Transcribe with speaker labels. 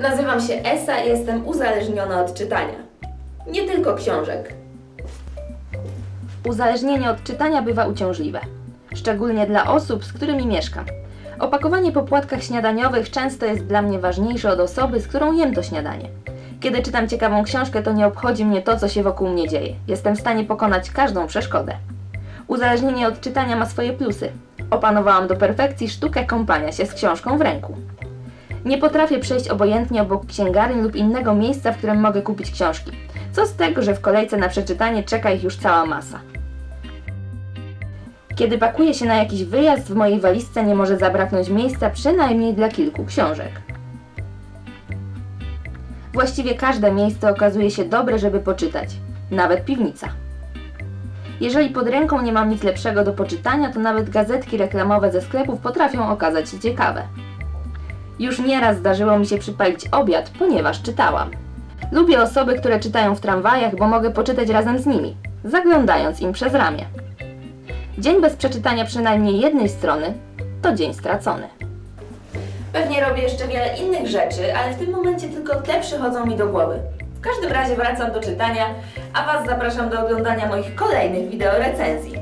Speaker 1: Nazywam się Esa i jestem uzależniona od czytania. Nie tylko książek.
Speaker 2: Uzależnienie od czytania bywa uciążliwe, szczególnie dla osób, z którymi mieszkam. Opakowanie po płatkach śniadaniowych często jest dla mnie ważniejsze od osoby, z którą jem to śniadanie. Kiedy czytam ciekawą książkę, to nie obchodzi mnie to, co się wokół mnie dzieje. Jestem w stanie pokonać każdą przeszkodę. Uzależnienie od czytania ma swoje plusy. Opanowałam do perfekcji sztukę kąpania się z książką w ręku. Nie potrafię przejść obojętnie obok księgarni lub innego miejsca, w którym mogę kupić książki. Co z tego, że w kolejce na przeczytanie czeka ich już cała masa. Kiedy pakuję się na jakiś wyjazd, w mojej walizce nie może zabraknąć miejsca przynajmniej dla kilku książek. Właściwie każde miejsce okazuje się dobre, żeby poczytać, nawet piwnica. Jeżeli pod ręką nie mam nic lepszego do poczytania, to nawet gazetki reklamowe ze sklepów potrafią okazać się ciekawe. Już nieraz zdarzyło mi się przypalić obiad, ponieważ czytałam. Lubię osoby, które czytają w tramwajach, bo mogę poczytać razem z nimi, zaglądając im przez ramię. Dzień bez przeczytania przynajmniej jednej strony to dzień stracony.
Speaker 1: Pewnie robię jeszcze wiele innych rzeczy, ale w tym momencie tylko te przychodzą mi do głowy. W każdym razie wracam do czytania, a Was zapraszam do oglądania moich kolejnych wideo recenzji.